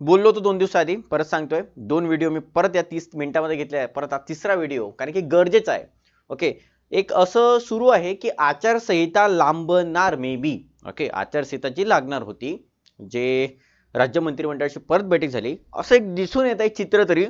बोललो होतो दोन दिवसाआधी परत सांगतोय. दोन व्हिडिओ मी परत या तीस मिनिटामध्ये घेतले आहे. परत हा तिसरा व्हिडिओ कारण की गरजेचा आहे. ओके एक असं सुरू आहे की आचारसंहिता लांबणार मे बी ओके आचारसंहिता जी लागणार होती. जे राज्य मंत्रिमंडळाची परत बैठक झाली. असं एक दिसून येत आहे चित्र तरी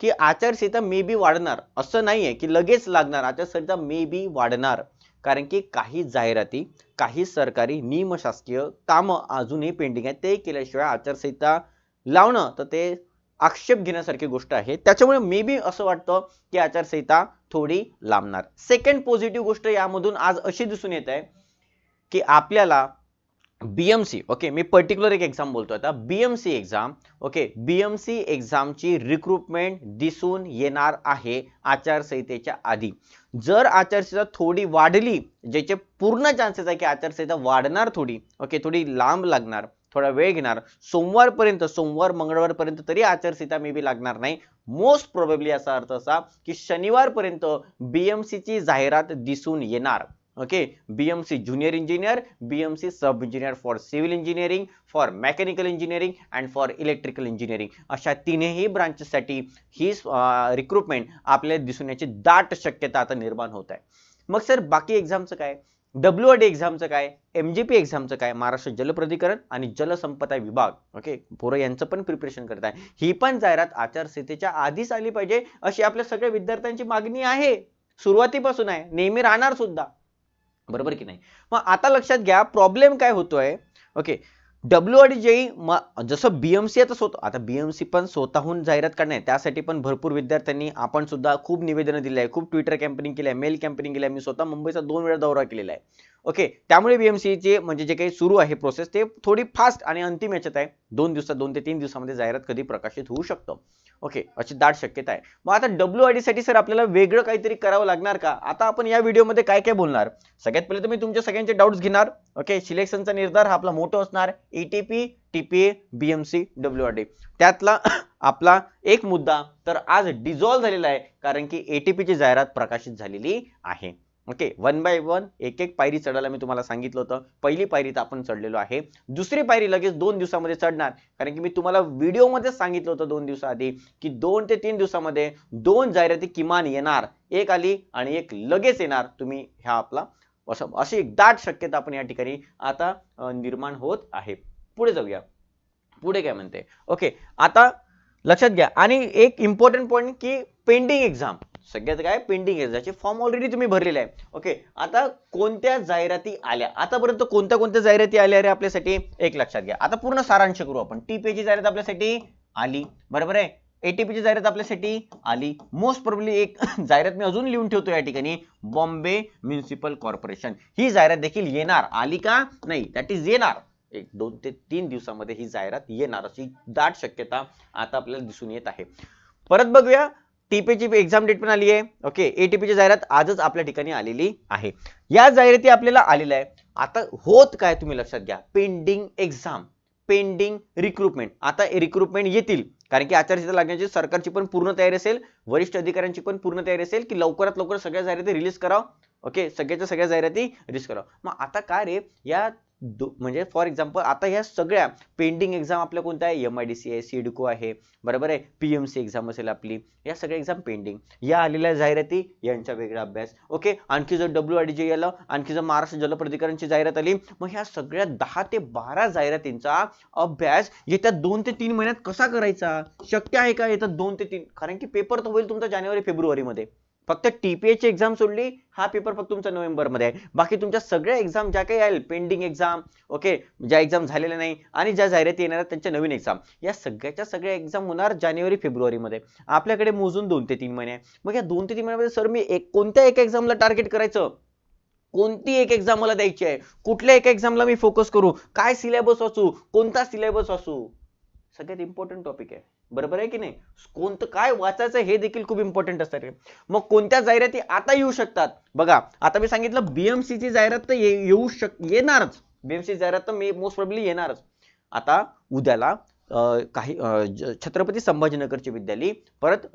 की आचारसंहिता मे बी वाढणार. असं नाही आहे की लगेच लागणार. आचारसंहिता मे बी वाढणार. कारण की काही जाहिराती काही सरकारी निमशासकीय कामं अजूनही पेंडिंग आहेत. ते केल्याशिवाय आचारसंहिता लावणं तर ते आक्षेप घेण्यासारखी गोष्ट आहे. त्याच्यामुळे मे बी असं वाटतं की आचारसंहिता थोडी लांबणार. सेकंड पॉझिटिव्ह गोष्ट यामधून आज अशी दिसून येत आहे की आपल्याला बीएमसी ओके मी पर्टिक्युलर एक एक्झाम बोलतो आता. बीएमसी एक्झाम ओके बीएमसी एक्झामची रिक्रुटमेंट दिसून येणार आहे आचारसंहितेच्या आधी. जर आचारसंहिता थोडी वाढली ज्याचे पूर्ण चान्सेस आहे की आचारसंहिता वाढणार थोडी ओके थोडी लांब लागणार थोडा वेळ घेणार. सोमवारपर्यंत सोमवार मंगळवारपर्यंत तरी आचारसंहिता मे बी लागणार नाही. मोस्ट प्रोबेबली याचा अर्थ असा की शनिवारपर्यंत बीएमसीची ची जाहिरात दिसून येणार. Okay BMC junior engineer BMC sub engineer for civil engineering for mechanical engineering and for electrical engineering अशा तीनही ब्रांचेससाठी ही रिक्रुटमेंट आपल्याला दिसून याची दाट शक्यता आता निर्माण होत आहे. मग सर बाकी एक्झामचं काय? डब्ल्यू आर डी एक्झामचं काय? एम जी पी एक्झामचं काय? महाराष्ट्र जलप्राधिकरण आणि जलसंपदा विभाग. ओके पोरं यांचं पण प्रिपरेशन करत आहे. ही पण जाहिरात आचारसंहितेच्या आधीच आली पाहिजे अशी आपल्या सगळ्या विद्यार्थ्यांची मागणी आहे. सुरुवातीपासून आहे. नेहमी राहणार सुद्धा. बरोबर की नाही? मग आता लक्षात घ्या प्रॉब्लेम काय होतोय? ओके डब्ल्यू आर डी म जसं बीएमसी आता स्वतः आता बीएमसी पण स्वतःहून जाहिरात करणे त्यासाठी पण भरपूर विद्यार्थ्यांनी आपण सुद्धा खूप निवेदनं दिली आहे खूप ट्विटर कॅम्पेनिंग केली आहे मेल कॅम्पेनिंग केली आहे. मी स्वतः मुंबईचा दोन वेळा दौरा केलेला आहे. ओके त्यामुळे BMC चे म्हणजे जे काही सुरू आहे प्रोसेस ते थोडी फास्ट आणि अंतिम याच्यात आहे. दोन दिवसात दोन ते तीन दिवसामध्ये जाहिरात कधी प्रकाशित होऊ शकतं. ओके अशी दाट शक्यता आहे. मग आता डब्ल्यू आयसाठी सर आपल्याला वेगळं काहीतरी करावं लागणार का? आता आपण या व्हिडिओमध्ये काय काय बोलणार? सगळ्यात पहिले तर मी तुमच्या सगळ्यांचे डाऊट्स घेणार. ओके सिलेक्शनचा निर्धार हा आपला मोठा असणार. E ETP TPA BMC W R D त्यातला आपला एक मुद्दा तर आज डिझॉल्व्ह झालेला आहे कारण की ATP ची जाहिरात प्रकाशित झालेली आहे. ओके वन बाय वन एक एक पायरी चढायला मी तुम्हाला सांगितलं होतं. पहिली पायरी तर आपण चढलेलो आहे. दुसरी पायरी लगेच दोन दिवसामध्ये चढणार. कारण की मी तुम्हाला व्हिडिओमध्येच सांगितलं होतं दोन दिवसाआधी की दोन ते तीन दिवसामध्ये दोन जाहिराती किमान येणार. एक आली आणि एक लगेच येणार. तुम्ही ह्या आपला असं अशी एक दाट शक्यता आपण या ठिकाणी आता निर्माण होत आहे. पुढे जाऊया. पुढे काय म्हणते? ओके आता लक्षात घ्या. आणि एक इम्पॉर्टंट पॉईंट की पेंडिंग एक्झाम सगळ्यात काय? पेंडिंग एक्झामचे फॉर्म ऑलरेडी तुम्ही भरलेले आहे. ओके आता कोणत्या जाहिराती आल्या? आतापर्यंत कोणत्या कोणत्या जाहिराती आल्या रे आपल्यासाठी? एक लक्षात घ्या. आता पूर्ण सारांश करू आपण. टी ची जाहिरात आपल्यासाठी आली. बरोबर आहे? एटीपी ची जाहिरात आपल्यासाठी आली. मोस्ट प्रॉब्ली एक जाहिरात मी अजून लिहून ठेवतो या ठिकाणी. बॉम्बे म्युन्सिपल कॉर्पोरेशन ही जाहिरात देखील येणार. आली का? नाही. दॅट इज येणार. एक दोन ते तीन दिवसामध्ये ही जाहिरात येणार अशी दाट शक्यता आता आपल्याला दिसून येत आहे. परत बघूया. टीपीची एक्झाम डेट पण आली आहे. ओके एटीपीची जाहिरात आजच आपल्या ठिकाणी आलेली आहे. या जाहिराती आपल्याला आलेल्या आहे आता होत काय तुम्ही लक्षात घ्या. पेंडिंग एक्झाम पेंडिंग रिक्रुटमेंट आता रिक्रुटमेंट येतील. कारण की आचारसंहिता लागण्याची सरकारची पण पूर्ण तयारी असेल वरिष्ठ अधिकाऱ्यांची पण पूर्ण तयारी असेल की लवकरात लवकर सगळ्या जाहिराती रिलीज करावं. ओके सगळ्याच्या सगळ्या जाहिराती रिलीज करावं. मग आता काय रे? या दो- म्हणजे फॉर एक्झाम्पल आता ह्या सगळ्या पेंडिंग एक्झाम आपल्या कोणत्या आहे? एम आय डी सी आहे सिडको आहे बरोबर आहे? पी एम सी एक्झाम असेल आपली या सगळ्या एक्झाम पेंडिंग या आलेल्या जाहिराती यांचा वेगळा अभ्यास. ओके आणखी जर डब्ल्यू आय डी जे आलं आणखी जर महाराष्ट्र जलप्राधिकरणची जाहिरात आली मग ह्या सगळ्या दहा ते बारा जाहिरातींचा अभ्यास येत्या दोन ते तीन महिन्यात कसा करायचा? शक्य आहे का येत्या दोन ते तीन? कारण की पेपर तर होईल तुमचा जानेवारी फेब्रुवारी मध्ये फक्त टीपीएची ची एक्झाम सोडली हा पेपर फक्त तुमचा नोव्हेंबरमध्ये आहे. बाकी तुमच्या सगळ्या एक्झाम ज्या काही आहे पेंडिंग एक्झाम ओके ज्या एक्झाम झालेल्या नाही आणि ज्या जाहिराती येणार आहेत त्यांच्या नवीन एक्झाम या सगळ्याच्या सगळ्या एक्झाम होणार जानेवारी फेब्रुवारी मध्ये आपल्याकडे मोजून दोन ते तीन महिने मग या दोन ते तीन महिन्यामध्ये सर मी एक कोणत्या एका एक्झामला टार्गेट करायचं? कोणती एक एक्झाम मला द्यायची आहे? कुठल्या एका एक्झामला मी फोकस करू? काय सिलेबस वाचू? कोणता सिलेबस वाचू? सगळ्यात इम्पॉर्टंट टॉपिक आहे. बरोबर आहे की नाही? कोणतं काय वाचायचं हे देखील खूप इम्पॉर्टंट असतात मग कोणत्या जाहिराती आता येऊ शकतात? बघा आता मी सांगितलं बीएमसी ची जाहिरात तर येऊ शक येणारच. बीएमसी जाहिरात तर मी मोस्ट प्रॉब्ली येणारच. आता उद्याला काही छत्रपती संभाजीनगरचे विद्यालय परत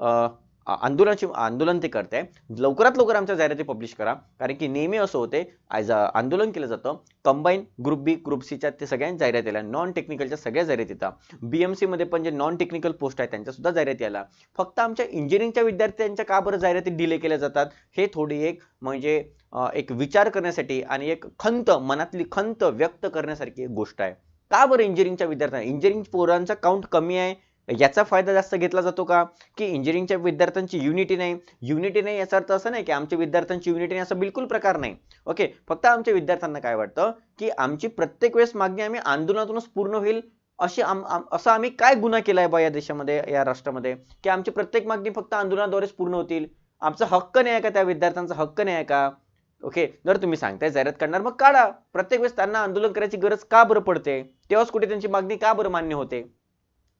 आंदोलनाची आंदोलन ते करते लवकरात लवकर आमच्या जाहिराती पब्लिश करा. कारण की नेहमी असं होते ॲज आंदोलन केलं जातं कंबाईन ग्रुप बी ग्रुप सीच्या ते सगळ्यांच्या जाहिरात आल्या. नॉन टेक्निकलच्या सगळ्या जाहिरात येतात. एम सीमध्ये पण जे नॉन टेक्निकल पोस्ट आहेत त्यांच्यासुद्धा जाहिराती आल्या. फक्त आमच्या इंजिनिअरिंगच्या विद्यार्थ्यांच्या का बरं जाहिराती डिले केल्या जातात? हे थोडी एक म्हणजे एक विचार करण्यासाठी आणि एक खंत मनातली खंत व्यक्त करण्यासारखी एक गोष्ट आहे. का बरं इंजिनिअरिंगच्या विद्यार्थ्यांना? इंजिनिअरिंग पोरांचा काउंट कमी आहे? याचा फायदा जास्त घेतला जातो का? की इंजिनिअरिंगच्या विद्यार्थ्यांची युनिटी नाही. युनिटी नाही याचा अर्थ असं नाही की आमच्या विद्यार्थ्यांची युनिटी नाही असं बिलकुल प्रकार नाही. ओके फक्त आमच्या विद्यार्थ्यांना काय वाटतं? की आमची प्रत्येक वेळेस मागणी आम्ही आंदोलनातूनच पूर्ण होईल अशी आम असा असं आम्ही काय गुन्हा केलाय बा या देशामध्ये या राष्ट्रामध्ये? की आमची प्रत्येक मागणी फक्त आंदोलनाद्वारेच पूर्ण होतील? आमचा हक्क नाही आहे का त्या विद्यार्थ्यांचा हक्क नाही आहे का? ओके जर तुम्ही सांगताय जाहिरात करणार मग काढा. प्रत्येक वेळेस त्यांना आंदोलन करायची गरज का बरं पडते? तेव्हाच कुठे त्यांची मागणी का बरं मान्य होते?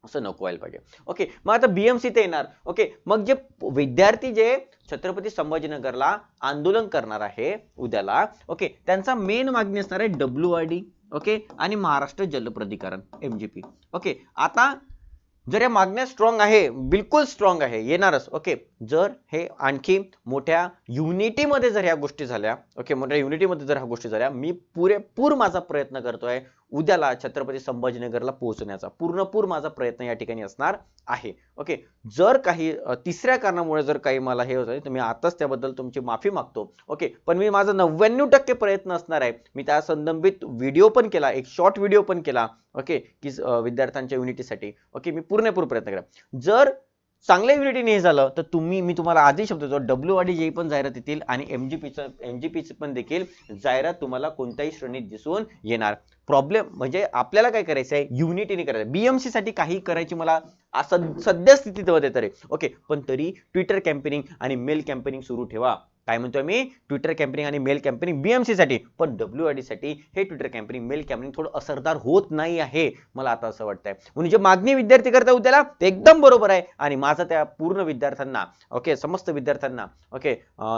असं नको व्हायला पाहिजे. ओके मग आता बीएमसी ते येणार. ओके मग जे विद्यार्थी जे छत्रपती संभाजीनगरला आंदोलन करणार आहे उद्याला ओके त्यांचा मेन मागणी असणार आहे डब्ल्यू आर डी ओके आणि महाराष्ट्र जल प्राधिकरण एमजीपी ओके आता जर या मागण्या स्ट्रॉंग आहे बिलकुल स्ट्रॉंग आहे येणारच ओके जर हे आणखी मोठ्या युनिटीमध्ये जर ह्या गोष्टी झाल्या ओके मोठ्या युनिटीमध्ये जर ह्या गोष्टी झाल्या मी पुरेपूर माझा प्रयत्न करतोय उद्याला छत्रपती संभाजीनगरला पोहोचण्याचा. पूर्णपूर माझा प्रयत्न या ठिकाणी असणार आहे. ओके जर काही तिसऱ्या कारणामुळे जर काही मला हे होत आहे तर मी आताच त्याबद्दल तुमची माफी मागतो. ओके पण मी माझा नव्याण्णव टक्के प्रयत्न असणार आहे. मी त्या संदर्भित व्हिडिओ पण केला एक शॉर्ट व्हिडिओ पण केला ओके की विद्यार्थ्यांच्या युनिटीसाठी. ओके मी पूर्णपूर प्रयत्न करा जर चांगल्या युनिटी नाही झालं तर तुम्ही मी तुम्हाला आधी शब्द देतो डब्ल्यू आर डी जे पण जाहिरात येतील आणि एमजीपीचं एमजीपीचं पण देखील जाहिरात तुम्हाला कोणत्याही श्रेणीत दिसून येणार. प्रॉब्लेम म्हणजे आपल्याला काय करायचं आहे? युनिटीने करायचं बीएमसी साठी काही करायची मला सध्या स्थितीमध्ये तरी. ओके पण तरी ट्विटर कॅम्पेनिंग आणि मेल कॅम्पेनिंग सुरू ठेवा. काय म्हणतोय मी? ट्विटर कॅम्पेनिंग आणि मेल कॅम्पेनिंग बीएमसीसाठी पण डब्ल्यू आय डी साठी हे ट्विटर कॅम्पेनिंग मेल कॅम्पेनिंग थोडं असरदार होत नाही आहे मला आता असं वाटतंय. म्हणून जे मागणी विद्यार्थी करता उद्याला ते एकदम बरोबर आहे. आणि माझं त्या पूर्ण विद्यार्थ्यांना ओके समस्त विद्यार्थ्यांना ओके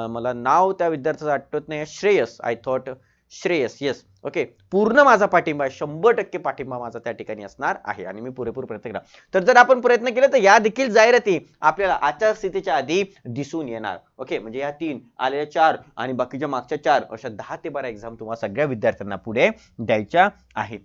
मला नाव त्या विद्यार्थ्याचं आठवत नाही Shreyas I thought Shreyas yes okay पूर्ण माझा पाठिंबा आहे शंभर टक्के पाठिंबा माझा त्या ठिकाणी असणार आहे आणि मी पुरेपूर प्रयत्न केला तर जर आपण प्रयत्न केले तर या देखील जाहिराती आपल्याला आचारसंहितेच्या आधी दिसून येणार. ओके म्हणजे या तीन आलेल्या चार आणि बाकीच्या मागच्या चार अशा दहा ते बारा एक्झाम तुम्हाला सगळ्या विद्यार्थ्यांना पुढे द्यायच्या आहेत.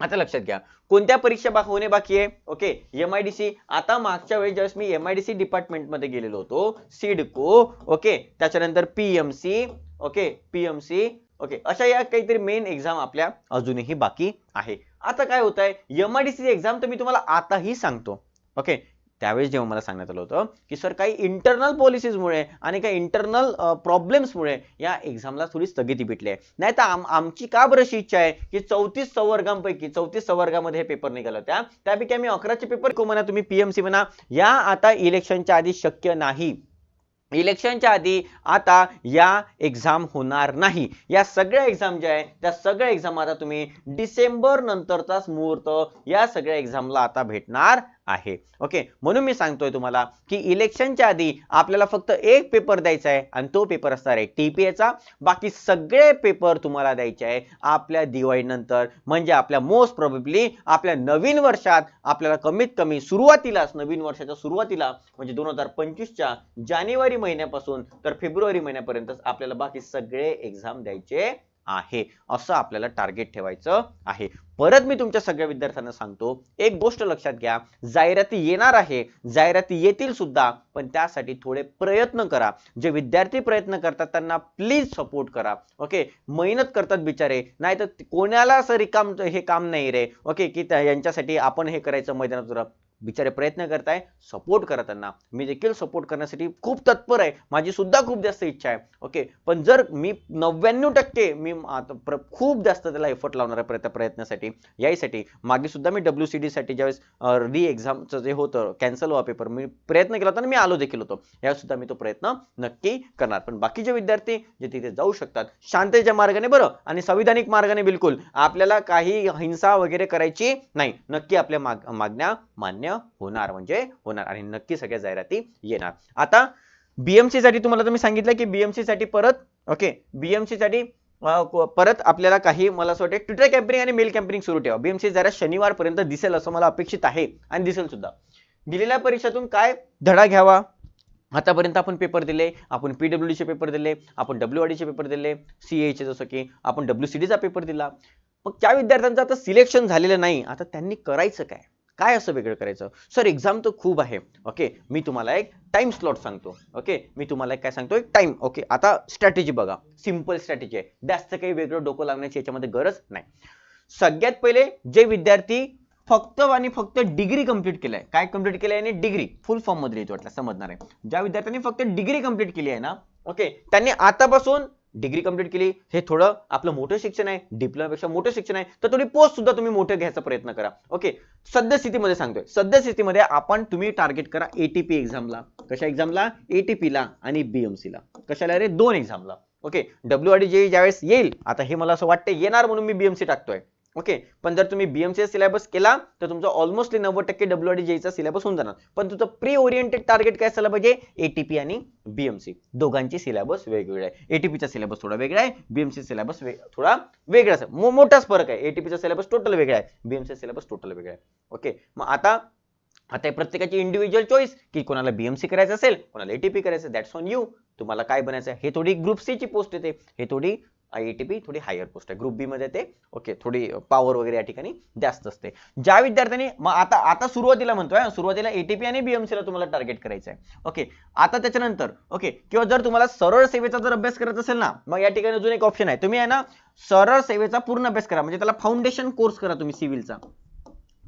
आता लक्षात घ्या कोणत्या परीक्षा बा होणे बाकी आहे? Okay M I D C आता मागच्या वेळेस ज्यावेळेस मी एम आय डी सी डिपार्टमेंटमध्ये गेलेलो होतो सिडको ओके त्याच्यानंतर पीएमसी ओके पीएमसी ओके अशा या काहीतरी मेन एक्झाम आपल्या अजूनही बाकी आहे. आता काय होत आहे M I D C exam तर मी तुम्हाला आताही सांगतो. ओके त्यावेळेस जेव्हा मला सांगण्यात आलं होतं की सर काही इंटरनल पॉलिसीजमुळे आणि काही इंटरनल प्रॉब्लेम्समुळे या एक्झामला थोडी स्थगिती भेटली आहे. नाही तर आम आमची का बरं अशी इच्छा आहे की चौतीस संवर्गांपैकी चौतीस संवर्गामध्ये हे पेपर निघाल होत्या? त्यापैकी आम्ही अकराचे पेपर को म्हणा तुम्ही पीएमसी म्हणा या आता इलेक्शनच्या आधी शक्य नाही. इलेक्शनच्या आधी आता या एक्झाम होणार नाही. या सगळ्या एक्झाम ज्या आहे त्या सगळ्या एक्झाम आता तुम्ही डिसेंबर नंतरचाच मुहूर्त या सगळ्या एक्झामला आता भेटणार. आहे. ओके म्हणून मी सांगतोय तुम्हाला की इलेक्शनच्या आधी आपल्याला फक्त एक पेपर द्यायचा आहे आणि तो पेपर असणार आहे टीपीएचा बाकी सगळे पेपर तुम्हाला द्यायचे आहे आपल्या दिवाळीनंतर म्हणजे आपल्या मोस्ट प्रोबेबली आपल्या नवीन वर्षात आपल्याला कमीत कमी सुरुवातीलाच नवीन वर्षाच्या सुरुवातीला म्हणजे दोन हजार पंचवीसच्या जानेवारी महिन्यापासून तर फेब्रुवारी महिन्यापर्यंतच आपल्याला बाकी सगळे एक्झाम द्यायचे आहे असं आपल्याला टार्गेट ठेवायचं आहे. परत मी तुमच्या सगळ्या विद्यार्थ्यांना सांगतो एक गोष्ट लक्षात घ्या जाहिराती येणार आहे जाहिराती येतील सुद्धा पण त्यासाठी थोडे प्रयत्न करा. जे विद्यार्थी प्रयत्न करतात त्यांना प्लीज सपोर्ट करा. ओके मेहनत करतात बिचारे नाही तर कोणाला असं रिकाम हे काम नाही रे. ओके की त्या- यांच्यासाठी आपण हे करायचं मैदानात बिचारे प्रयत्न करताय सपोर्ट करा त्यांना. मी देखील सपोर्ट करण्यासाठी खूप तत्पर आहे. माझी सुद्धा खूप जास्त इच्छा आहे. ओके पण जर मी नव्याण्णव टक्के मी आता खूप जास्त त्याला एफर्ट लावणार आहे प्रयत्न प्रयत्नासाठी यासाठी मागे सुद्धा मी डब्ल्यू सी डीसाठी ज्यावेळेस री एक्झामचं जे होतं कॅन्सल व्हा पेपर मी प्रयत्न केला होता आणि मी आलो देखील होतो. यासुद्धा सुद्धा मी तो प्रयत्न नक्की करणार. पण बाकीचे विद्यार्थी जे तिथे जाऊ शकतात शांततेच्या मार्गाने बरं आणि संविधानिक मार्गाने बिलकुल. आपल्याला काही हिंसा वगैरे करायची नाही. नक्की आपल्या माग मागण्या मान्य सामान्य होणार म्हणजे होणार. आणि नक्की सगळ्या जाहिराती येणार. आता बीएमसी साठी तुम्हाला तुम्ही सांगितलं की बीएमसी साठी परत ओके बीएमसी साठी परत आपल्याला काही मला असं वाटतं ट्विटर कॅम्पिंग आणि मेल कॅम्पिंग सुरू ठेवा. बीएमसी जरा शनिवारपर्यंत दिसेल असं मला अपेक्षित आहे आणि दिसेल सुद्धा. दिलेल्या परीक्षेतून काय धडा घ्यावा? आतापर्यंत आपण पेपर दिले आपण पीडब्ल्यू चे पेपर दिले आपण डब्ल्यू चे पेपर दिले सीए चे जसं की आपण डब्ल्यू सी चा पेपर दिला. मग त्या विद्यार्थ्यांचं आता सिलेक्शन झालेलं नाही. आता त्यांनी करायचं काय? काय असं वेगळं करायचं? सर एक्झाम तर खूप आहे. ओके मी तुम्हाला एक टाइम स्लॉट सांगतो. ओके मी तुम्हाला एक काय सांगतो? एक टाइम ओके आता स्ट्रॅटेजी बघा. सिंपल स्ट्रॅटेजी आहे. जास्त काही वेगळं डोकं लावण्याची याच्यामध्ये गरज नाही. सगळ्यात पहिले जे विद्यार्थी फक्त आणि फक्त डिग्री कंप्लीट केलंय. काय कंप्लीट केलंय? आणि डिग्री फुल फॉर्ममध्ये येतो वाटलं समजणार आहे. ज्या विद्यार्थ्यांनी फक्त डिग्री कंप्लीट केली आहे ना ओके त्यांनी आतापासून डिग्री कंप्लीट केली हे थोडं आपलं मोठं शिक्षण आहे डिप्लोमापेक्षा मोठं शिक्षण आहे तर थोडी पोस्ट सुद्धा तुम्ही मोठं घ्यायचा प्रयत्न करा. ओके सद्यस्थितीमध्ये सांगतोय. सद्यस्थितीमध्ये आपण तुम्ही टार्गेट करा एटीपी एक्झामला कशा एक्झामला एटीपी ला आणि बीएमसी ला. कशाला रे? दोन एक्झामला ओके डब्ल्यू आणि जे ज्यावेळेस येईल आता हे मला असं वाटतं येणार म्हणून मी बीएमसी टाकतोय. ओके? पण जर तुम्ही बीएमसीएस सिलेबस केला तर तुमचा ऑलमोस्टली नव्वद टक्के डब्ल्यू आणि जेचा सिलेबस होऊन जाणार. पण तुझं प्री ओरिएंटेड टार्गेट काय असायला पाहिजे? एटीपी आणि बीएमसी दोघांची सिलेबस वेगवेगळा आहे. एटीपीचा सिलेबस थोडा वेगळा आहे. बीएमसी सिलेबस थोडा वेगळाच आहे मोठाच फरक आहे. एटीपीचा सिलेबस टोटल वेगळा आहे. बीएमसी सिलेबस टोटल वेगळा आहे. ओके? मग आता आता प्रत्येकाची इंडिव्हिज्युअल चॉईस की कोणाला बीएमसी करायचं असेल कोणाला एटीपी करायचं दॅट्स ऑन यू तुम्हाला काय बनायचं आहे? हे थोडी ग्रुप सी ची पोस्ट येते. हे थोडी एटीपी थोडी हायर पोस्ट आहे. ग्रुप बी मध्ये ते ओके थोडी पॉवर वगैरे या ठिकाणी जास्त असते. ज्या विद्यार्थ्यांनी मग आता आता सुरुवातीला म्हणतोय हं, सुरुवातीला एटीपी आणि बीएमसी ला तुम्हाला टार्गेट करायचं आहे ओके आता त्याच्यानंतर ओके किंवा जर तुम्हाला सरळ सेवेचा जर अभ्यास करायचा असेल ना मग या ठिकाणी अजून एक ऑप्शन आहे. तुम्ही आहे ना सरळ सेवेचा पूर्ण अभ्यास करा. म्हणजे त्याला फाउंडेशन कोर्स करा तुम्ही सिव्हिलचा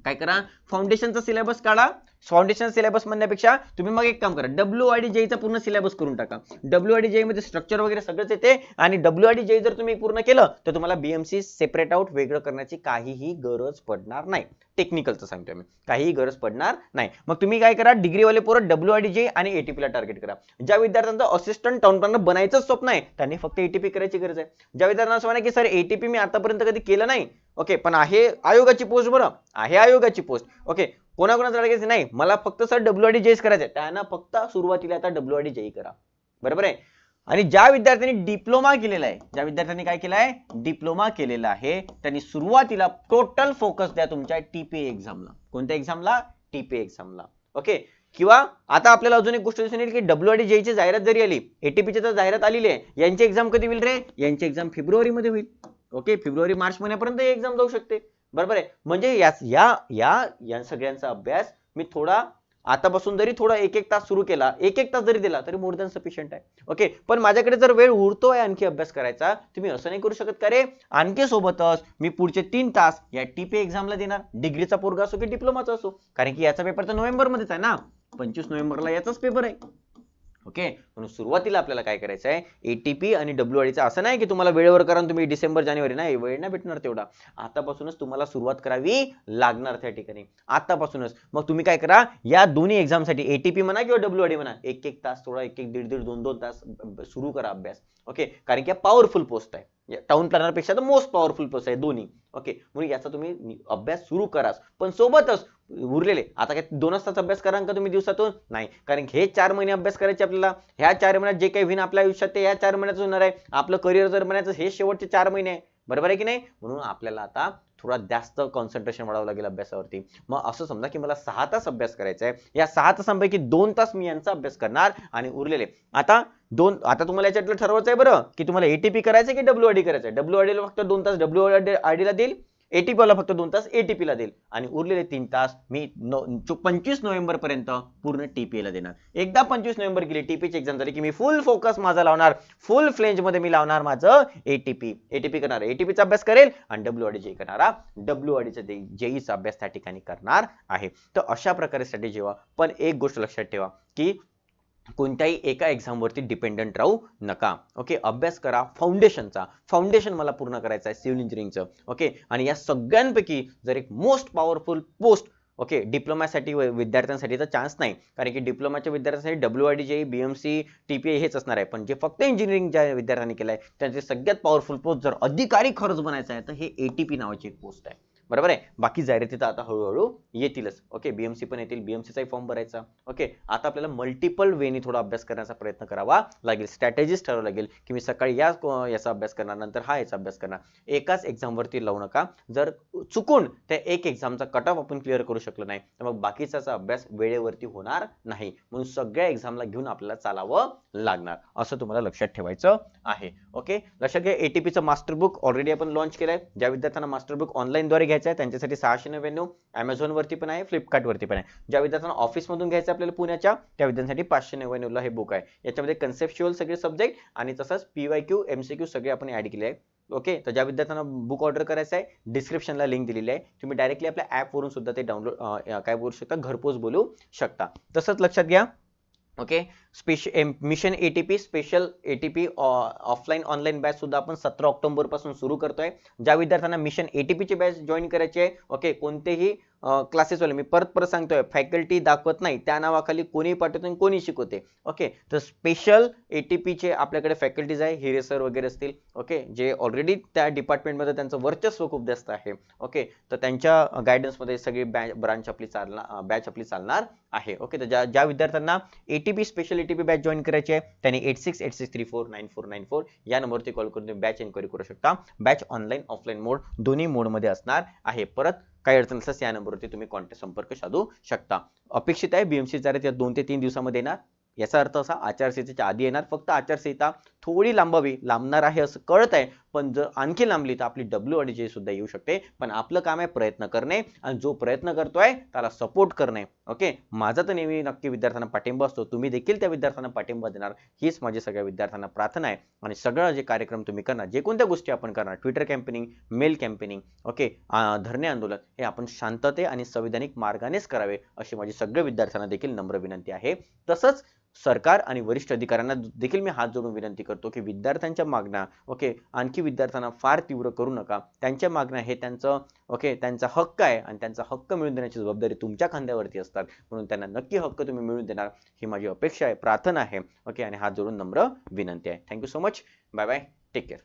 काय करा? फाउंडेशनचा सिलेबस काढा. फाउंडेशन सिलेबस म्हणण्यापेक्षा तुम्ही मग एक काम करा. डब्ल्यू आणि जेईचा पूर्ण सिलेबस करून टाका. डब्ल्यू आय डी मध्ये स्ट्रक्चर वगैरे सगळंच येते आणि डब्ल्यू आणि जेई जर तुम्ही पूर्ण केलं तर तुम्हाला बीएमसी सेपरेट आउट वेगळं करण्याची काहीही गरज पडणार नाही. टेक्निकलचं सांगतोय मी. काहीही गरज पडणार नाही. मग तुम्ही काय करा डिग्रीवाले पोरं डब्ल्यू आणि जे आणि एटीपीला टार्गेट करा. ज्या विद्यार्थ्यांचं असिस्टंट टाउन प्लॅनर बनायचं स्वप्न आहे त्यांनी फक्त एटीपी करायची गरज आहे. ज्या विद्यार्थ्यांना असं म्हणा की सर एटीपी मी आतापर्यंत कधी केलं नाही? ओके पण आहे आयोगाची पोस्ट बरं. आहे आयोगाची पोस्ट ओके कोणाकोणाचं टार्गेट नाही. मला फक्त सर डब्ल्यू डी जेईस करायचं आहे त्यांना फक्त सुरुवातीला आता डब्ल्यू डी जेई करा. बरोबर आहे? आणि ज्या विद्यार्थ्यांनी डिप्लोमा केलेला आहे ज्या विद्यार्थ्यांनी काय केलं आहे? डिप्लोमा केलेला आहे. त्यांनी सुरुवातीला टोटल फोकस द्या तुमच्या टीपी एक्झामला कोणत्या एक्झामला टीपी एक्झामला ओके किंवा आता आपल्याला अजून एक गोष्ट दिसून येईल की डब्ल्यू डी जेईची जाहिरात जरी आली एटीपीची तर जाहिरात आलेली आहे. यांची एक्झाम कधी होईल रे? यांची एक्झाम फेब्रुवारी मध्ये होईल. ओके फेब्रुवारी मार्च महिन्यापर्यंत ही एक्झाम जाऊ शकते. बरोबर आहे. म्हणजे या या या सगळ्यांचा अभ्यास मी थोडा आतापासून जरी थोडा एक एक तास सुरू केला एक एक तास जरी दिला तरी मोर दॅन सफिशियंट आहे. ओके पण माझ्याकडे जर वेळ उरतोय आणखी अभ्यास करायचा तुम्ही असं नाही करू शकत का रे? आणखी सोबतच मी पुढचे तीन तास या टीपी एक्झामला देणार. डिग्रीचा पोरगा असो की डिप्लोमाचा असो. कारण की याचा पेपर तर नोव्हेंबर मध्येच आहे ना. पंचवीस नोव्हेंबरला याचाच पेपर आहे. ओके? म्हणून सुरुवातीला आपल्याला काय करायचं आहे एटीपी आणि डब्ल्यू आडीचा असं नाही की तुम्हाला वेळेवर करा तुम्ही डिसेंबर जानेवारी नाही वेळ नाही भेटणार तेवढा. आतापासूनच तुम्हाला सुरुवात करावी लागणार त्या ठिकाणी. आतापासूनच. मग तुम्ही काय करा या दोन्ही एक्झामसाठी एटीपी म्हणा किंवा डब्ल्यू डी म्हणा एक एक तास थोडा एक एक दीड दीड दोन दोन तास सुरू करा अभ्यास. ओके? कारण की पॉवरफुल पोस्ट आहे. म्हणजे टाउन प्लॅनरपेक्षा तर मोस्ट पॉवरफुल प्रोसेस आहे दोन्ही. ओके म्हणून याचा तुम्ही अभ्यास सुरू कराच. पण सोबतच उरलेले. आता काय दोनच तास अभ्यास करा का तुम्ही दिवसातून? नाही. कारण हे चार महिने अभ्यास करायचे आपल्याला. ह्या चार महिन्यात जे काही विन आपल्या आयुष्यात ते या चार महिन्यात होणार आहे. आपलं करिअर जर म्हणायचं हे शेवटचे चार महिने आहे. बरोबर आहे की नाही? म्हणून आपल्याला आता थोडा जास्त कॉन्सन्ट्रेशन वाढावं लागेल अभ्यासावरती. मग असं समजा की मला सहा तास अभ्यास करायचा आहे. या सहा तासांपैकी दोन तास मी यांचा अभ्यास करणार आणि उरलेले. आता दोन आता तुम्हाला याच्यातलं ठरवायचं आहे बरं की तुम्हाला एटीपी करायचं की डब्ल्यू आय डी करायचं आहे डब्ल्यू आयडीला फक्त दोन तास डब्ल्यू आयडीला देईल? एटीपी फक्त दोन तास एटीपीला देईल. आणि उरलेले तीन तास मी पंचवीस नोव्हेंबर पर्यंत पूर्ण टीपी ला देणार. एकदा पंचवीस नोव्हेंबर गेली टीपीची एक्झाम झाली की मी फुल फोकस माझा लावणार. फुल फ्लेंजमध्ये मी लावणार माझं एटीपी एटीपी करणार. एटीपीचा अभ्यास करेल आणि डब्ल्यू आडी जे करणारा डब्ल्यू आडीचा जेईचा अभ्यास त्या ठिकाणी करणार आहे. तर अशा प्रकारे स्ट्रॅटेजी व्हा पण एक गोष्ट लक्षात ठेवा की कोणत्याही एका एक्झामवरती डिपेंडंट राहू नका. ओके अभ्यास करा. फाउंडेशनचा फाउंडेशन मला पूर्ण करायचं आहे सिव्हिल इंजिनिअरिंगचं ओके आणि या सगळ्यांपैकी जर एक मोस्ट पॉवरफुल पोस्ट ओके डिप्लोमासाठी विद्यार्थ्यांसाठी तर चान्स नाही. कारण की डिप्लोमाच्या विद्यार्थ्यांसाठी W I D J B M C T P हेच असणार आहे. पण जे फक्त इंजिनिअरिंग ज्या विद्यार्थ्यांनी केलं आहे त्यांचे सगळ्यात पॉवरफुल पोस्ट जर अधिकारी खर्च बनायचा आहे तर हे ए टी पी नावाची एक पोस्ट आहे. बरोबर आहे? बाकी जाहिराती तर आता हळूहळू येतीलच. ओके बीएमसी पण येतील. बीएमसीचाही फॉर्म भरायचा. ओके आता आपल्याला मल्टिपल वेनी थोडा अभ्यास करण्याचा प्रयत्न करावा लागेल. स्ट्रॅटेजीस ठरावं लागेल की मी सकाळी या याचा अभ्यास करणार नंतर हा याचा अभ्यास करणार. एकाच एक्झामवरती लावू नका. जर चुकून त्या एक एक्झामचा कट ऑफ आपण क्लिअर करू शकलो नाही तर मग बाकीचा अभ्यास वेळेवरती होणार नाही. म्हणून सगळ्या एक्झामला घेऊन आपल्याला चालावं लागणार. असं तुम्हाला लक्षात ठेवायचं आहे. ओके लक्षात घ्या एटीपीचं मास्टर बुक ऑलरेडी आपण लॉन्च केलंय. ज्या विद्यार्थ्यांना मास्टर बुक ऑनलाईनद्वारे घ्यायचा आहे त्यांच्यासाठी सहाशे नव्याण्णव अमेझॉनवरती पण आहे फ्लिपकार्ट वरती पण आहे. ज्या विद्यार्थ्यांना ऑफिस मधून घ्यायचं आपल्याला पुण्याच्या त्या विद्यार्थ्यांसाठी पाचशे नव्याण्णवला हे बुक आहे. याच्यामध्ये कन्सेप्च्युअल सगळे सब्जेक्ट आणि तसंच P Y Q M C Q सगळे आपण ऍड केले आहे. ओके तर ज्या विद्यार्थ्यांना बुक ऑर्डर करायचं आहे डिस्क्रिप्शनला लिंक दिलेली आहे. तुम्ही डायरेक्टली आपल्या ॲपवरून सुद्धा ते डाउनलोड काय बोलू शकता घरपोच बोलू शकता. तसंच लक्षात घ्या. Okay special mission A T P special A T P offline online batch सुद्धा आपण सतरा ऑक्टोबरपासून सुरू करतोय. ज्या विद्यार्थ्यांना मिशन ए टी पीची बॅच जॉईन करायची आहे ओके कोणतेही uh, क्लासेसवाले मी परत परत सांगतोय फॅकल्टी दाखवत नाही त्या नावाखाली कोणी पाठवतो आणि कोणी शिकवते ओके तर स्पेशल ए टी पीचे आपल्याकडे फॅकल्टीज आहे हिरे सर वगैरे असतील ओके जे ऑलरेडी त्या डिपार्टमेंटमध्ये त्यांचं वर्चस्व खूप जास्त आहे. ओके तर त्यांच्या गायडन्समध्ये सगळी ब्रांच आपली चालणार uh, बॅच आपली चालणार आहे. ओके तर ज्या ज्या विद्यार्थ्यांना A T P special ATP batch join करायची आहे त्यांनी eight six eight six three four nine four nine four या नंबरवरती कॉल करून तुम्ही बॅच एन्क्वायरी करू शकता. बॅच ऑनलाईन ऑफलाईन मोड दोन्ही मोडमध्ये असणार आहे. परत काही अडचण असल्यास या नंबरवरती तुम्ही कॉन्टॅक्ट संपर्क साधू शकता. अपेक्षित आहे बीएमसी या दोन ते तीन दिवसामध्ये येणार. याचा अर्थ असा आचारसंहितेच्या आधी येणार. फक्त आचारसंहिता थोडी लांबावी लांबणार आहे असं कळत आहे. पण जर आणखी लांबली तर आपली डब्ल्यू आणि जे सुद्धा येऊ शकते. पण आपलं काम आहे प्रयत्न करणे आणि जो प्रयत्न करतोय त्याला सपोर्ट करणे. ओके माझा तर नेहमी नक्की विद्यार्थ्यांना पाठिंबा असतो. तुम्ही देखील त्या विद्यार्थ्यांना पाठिंबा देणार. हीच माझी सगळ्या विद्यार्थ्यांना प्रार्थना आहे. आणि सगळं जे कार्यक्रम तुम्ही करणार जे कोणत्या गोष्टी आपण करणार Twitter campaigning mail campaigning okay धरणे आंदोलन हे आपण शांतते आणि संविधानिक मार्गानेच करावे अशी माझी सगळ्या विद्यार्थ्यांना देखील नम्र विनंती आहे. तसंच सरकार आणि वरिष्ठ अधिकाऱ्यांना देखील मी हात जोडून विनंती करतो की विद्यार्थ्यांच्या मागण्या ओके आणखी विद्यार्थ्यांना फार तीव्र करू नका. त्यांच्या मागण्या हे त्यांचं ओके त्यांचा हक्क आहे आणि त्यांचा हक्क मिळून देण्याची जबाबदारी तुमच्या खांद्यावरती असतात. म्हणून त्यांना नक्की हक्क तुम्ही मिळून देणार ही माझी अपेक्षा आहे प्रार्थना आहे ओके आणि हात जोडून नम्र विनंती आहे. Thank you so much bye bye take care